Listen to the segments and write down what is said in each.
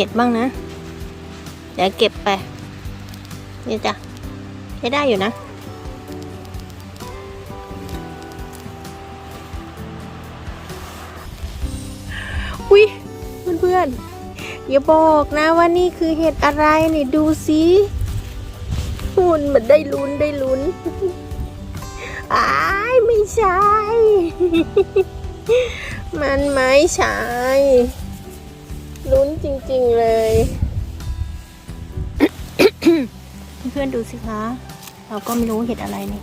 ห็ดบ้างนะ เดี๋ยวเก็บไป นี่จ้ะใช้ได้อยู่นะอุ้ยเพื่อนๆอย่าบอกนะว่านี่คือเห็ดอะไรนี่ดูสิหุ่นมันได้ลุ้นได้ลุ้นอ้ายไม่ใช่ มันไม่ใช่ ลุ้นจริง ๆ เลย เพื่อนๆดูสิคะ เราก็ไม่รู้เห็ดอะไรนี่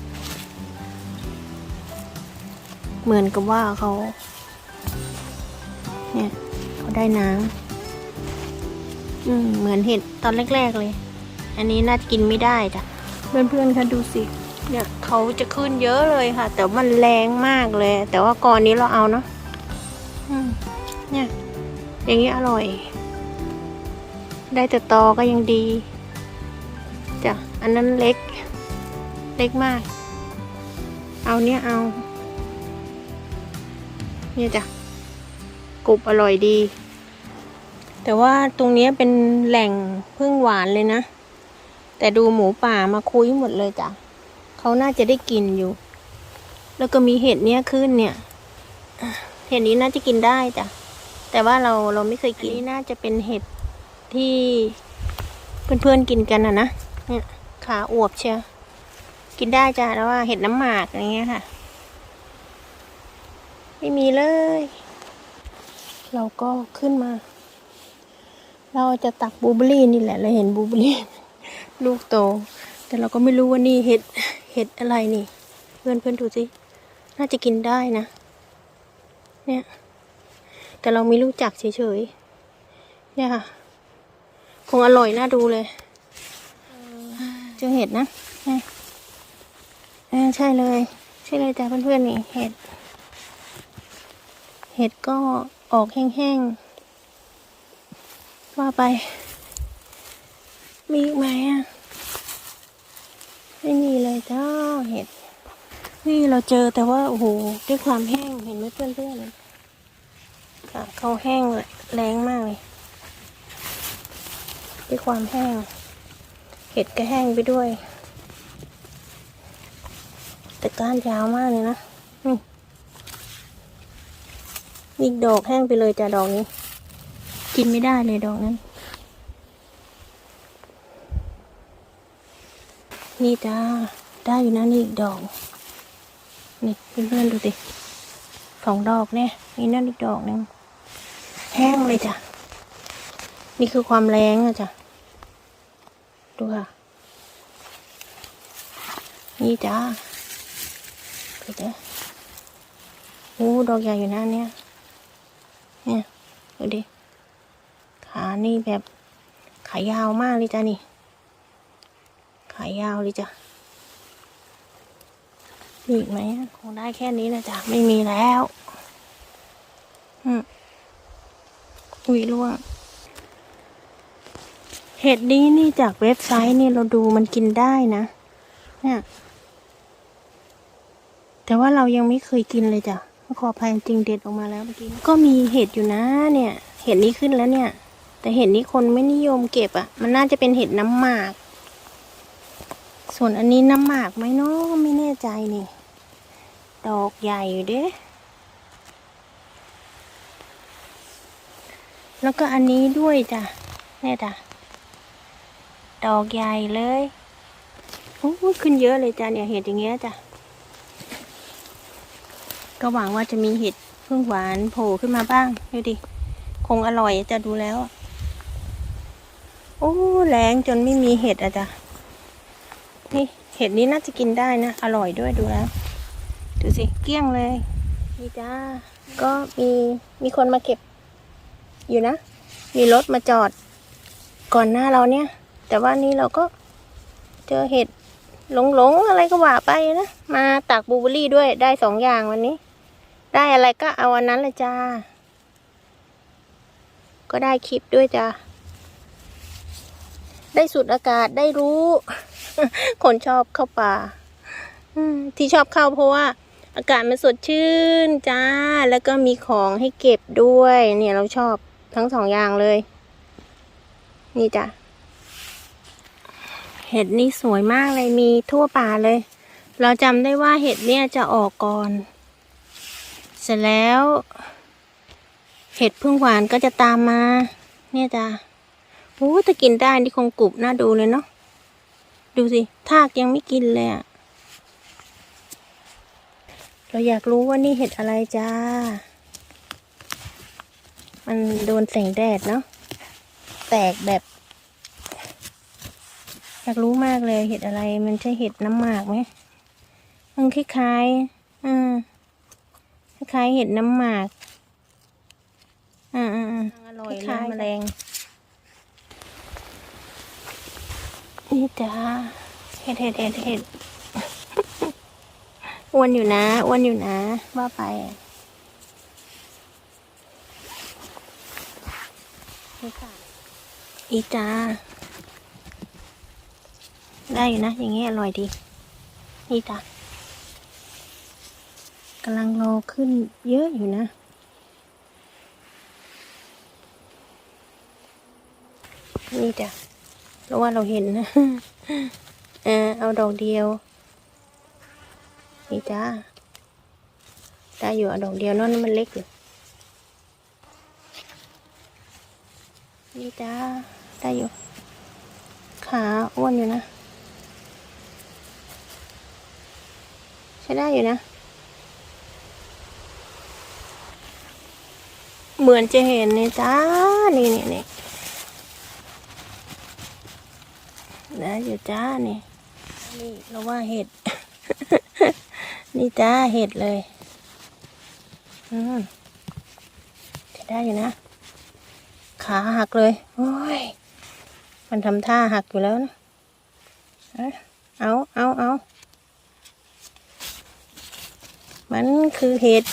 เหมือนกับว่าเขา เนี่ยเขาได้น้ำอืม เหมือนเห็ดตอนแรก ๆ เลย อันนี้น่าจะกินไม่ได้จ้ะ เพื่อนๆคะดูสิ เนี่ยเขาจะขึ้นเยอะเลยค่ะ แต่มันแรงมากเลย แต่ว่าก่อนนี้เราเอาเนาะอืมเนี่ย อย่างนี้อร่อย ได้แต่ตอก็ยังดีจ้ะอันนั้นเล็ก เล็กมาก เอาเนี่ยเอา เนี่ยจ้ะกรุบอร่อยดี แต่ว่าตรงนี้เป็นแหล่งพึ่งหวานเลยนะ แต่ดูหมูป่ามาคุยหมดเลยจ้ะเขาน่าจะได้กินอยู่ แล้วก็มีเห็ดเนี้ยขึ้นเนี่ย เห็ดนี้น่าจะกินได้จ้ะแต่ว่าเราเราไม่เคยกินนนี้น่าจะเป็นเห็ด ที่เพื่อนๆกินกันอะนะเนี่ยขาอวบเชียวกินได้จ้ะแล้วว่าเห็ดน้ำหมากอะไรเงี้ยค่ะ ไม่มีเลย เราก็ขึ้นมา เราจะตักบูเบอรี่นี่แหละเราเห็นบูเบอร์รี่ลูกโต แต่เราก็ไม่รู้ว่านี่เห็ดเห็ดอะไรนี่ เพื่อนเพื่อนดูสิน่าจะกินได้นะ เนี่ย แต่เราไม่รู้จักเฉยๆเนี่ยค่ะ คงอร่อยน่าดูเลยเจอเห็ดนะใช่เลย ใช่เลยจ้ะเพื่อนๆนี่เห็ด เห็ดก็ออกแห้งๆว่าไป มีอีกไหมอะไม่มีเลยจ้าเห็ด นี่เราเจอแต่ว่าโอ้โหด้วยความแห้งเห็นไหมเพื่อนๆค่ะเขาแห้งแรงมากเลย ด้วยความแห้ง เห็ดก็แห้งไปด้วย แต่ก้านยาวมากเลยนะนี่อีกดอกแห้งไปเลยจ้ะดอกนี้ กินไม่ได้เลยดอกนั้น นี่จ้าได้อยู่นะนี่อีกดอก นี่เพื่อนๆดูสิสองดอกเนี่ยมีนั่นอีกดอกหนึ่งแห้งเลยจ้ะ นี่คือความแรงอะจ้ะ ดูค่ะ นี่จ้าไปเด้อโอ้ดอกใหญ่อยู่นะเนี่ย เนี่ย ดูดิ ขานี่แบบขายาวมากเลยจ้ะนี่ ขายาวเลยจ้ะมีอีกไหมคงได้แค่นี้นะจ๊ะไม่มีแล้ว อืมอุ้ยล่วง เห็ดนี้นี่จากเว็บไซต์นี่เราดูมันกินได้นะ เนี่ย แต่ว่าเรายังไม่เคยกินเลยจ้ะขออภัยจริงเด็ดออกมาแล้วเมื่อกี้ก็มีเห็ดอยู่นะ เนี่ย เห็ดนี้ขึ้นแล้วเนี่ย แต่เห็ดนี้คนไม่นิยมเก็บอะ่ะ มันน่าจะเป็นเห็ดน้ำหมาก ส่วนอันนี้น้ำหมากไหมเนาะไม่แน่ใจนี่ ดอกใหญ่อยู่เด้แล้วก็อันนี้ด้วยจ้ะเนี่ยจ้ะ ดอกใหญ่เลยโอ้ขึ้นเยอะเลยจ้ะเนี่ยเห็ดอย่างเงี้ยจ้ะก็หวังว่าจะมีเห็ดพึ่งหวานโผล่ขึ้นมาบ้างดูดิคงอร่อยจะดูแล้วอะโอ้แรงจนไม่มีเห็ดอะจ้ะนี่เห็ดนี้น่าจะกินได้นะ อร่อยด้วยดูแล้ว ดูสิเกลี้ยงเลย นี่จ้า ก็มีมีคนมาเก็บอยู่นะ มีรถมาจอด ก่อนหน้าเราเนี่ย แต่ว่านี่เราก็เจอเห็ดหลงๆอะไรก็ว่าไปนะ มาตักบูเบอรี่ด้วยได้สองอย่างวันนี้ ได้อะไรก็เอาอันนั้นเลยจ้า ก็ได้คลิปด้วยจ้า ได้สูดอากาศได้รู้ คนชอบเข้าป่าที่ชอบเข้าเพราะว่า อากาศมันสดชื่นจ้า แล้วก็มีของให้เก็บด้วย เนี่ยเราชอบทั้งสองอย่างเลย นี่จ้ะ เห็ดนี่สวยมากเลยมีทั่วป่าเลย เราจำได้ว่าเห็ดเนี่ยจะออกก่อน เสร็จแล้ว เห็ดพึ่งหวานก็จะตามมา เนี่ยจ้ะโอ้ถ้ากินได้นี่คงกรุบน่าดูเลยเนาะดูสิทากยังไม่กินเลยอะเราอยากรู้ว่านี่เห็ดอะไรจ้า มันโดนแสงแดดเนาะ แตกแบบ อยากรู้มากเลยเห็ดอะไร มันใช่เห็ดน้ำหมากไหมมันคล้ายๆอ่าคล้ายๆเห็ดน้ำหมากอ่าอ่าอร่อยคล้ายแมลงนี่จ้าเห็ดเห็ดเห็ดเห็ดอ้วนอยู่นะอ้วนอยู่นะว่าไปอะนี่ค่ะอีจ้า ได้อยู่นะ อย่างเงี้ยอร่อยดี นี่จ้ะกำลังรอขึ้นเยอะอยู่นะ นี่จ้ะเพราะว่าเราเห็นนะเออเอาดอกเดียว นี่จ้าได้อยู่เอาดอกเดียวนั่นมันเล็กอยู่ นี่จ้าได้อยู่ ขาอ้วนอยู่นะ ช้ได้อยู่นะ เหมือนจะเห็นเนี่ยจ้า นี่นี่นี่ได้อยู่จ้านี่นี่เราว่าเห็ด นี่จ้าเห็ดเลย อืมใช้ได้อยู่นะ ขาหักเลย โอ้ย มันทำท่าหักอยู่แล้วนะ เอาเอาเอาเอา มันคือเห็ด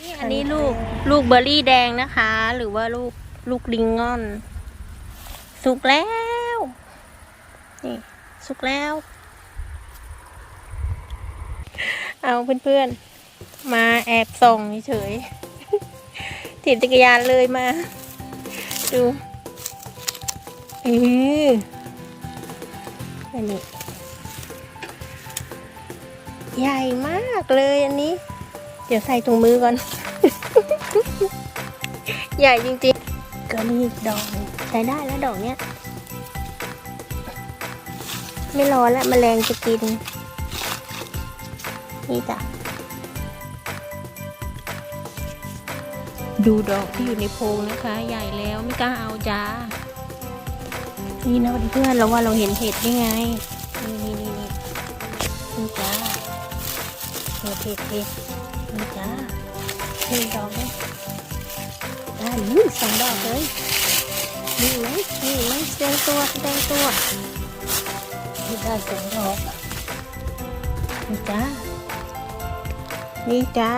นี่อันนี้ลูกลูกเบอร์รี่แดงนะคะ หรือว่าลูกลูกลิงงอน สุกแล้ว นี่สุกแล้ว เอาเพื่อนๆ มาแอบส่องเฉยถีบจักรยานเลยมา ดูเอออันนี้ ใหญ่มากเลยอันนี้ เดี๋ยวใส่ถุงมือก่อน ใหญ่จริงๆ ก็นี่อีกดอกหนึ่งใช้ได้แล้วดอกเนี้ย ไม่รอแล้วแมลงจะกิน นี่จ้ะดูดอกที่อยู่ในโพรงนะคะ ใหญ่แล้วไม่กล้าเอาจ้า นี่นะเพื่อนๆเราว่าเราเห็นเห็ดได้ไง นี่นี่นี่นี่นี่จ้า เทเทเทนี่จ้านี่ดอกเลยได้นี่สองดอกเลยนี่ไหมนี่ไหมแสดงตัวแสดงตัวนี่ได้สองดอกนี่จ้านี่จ้า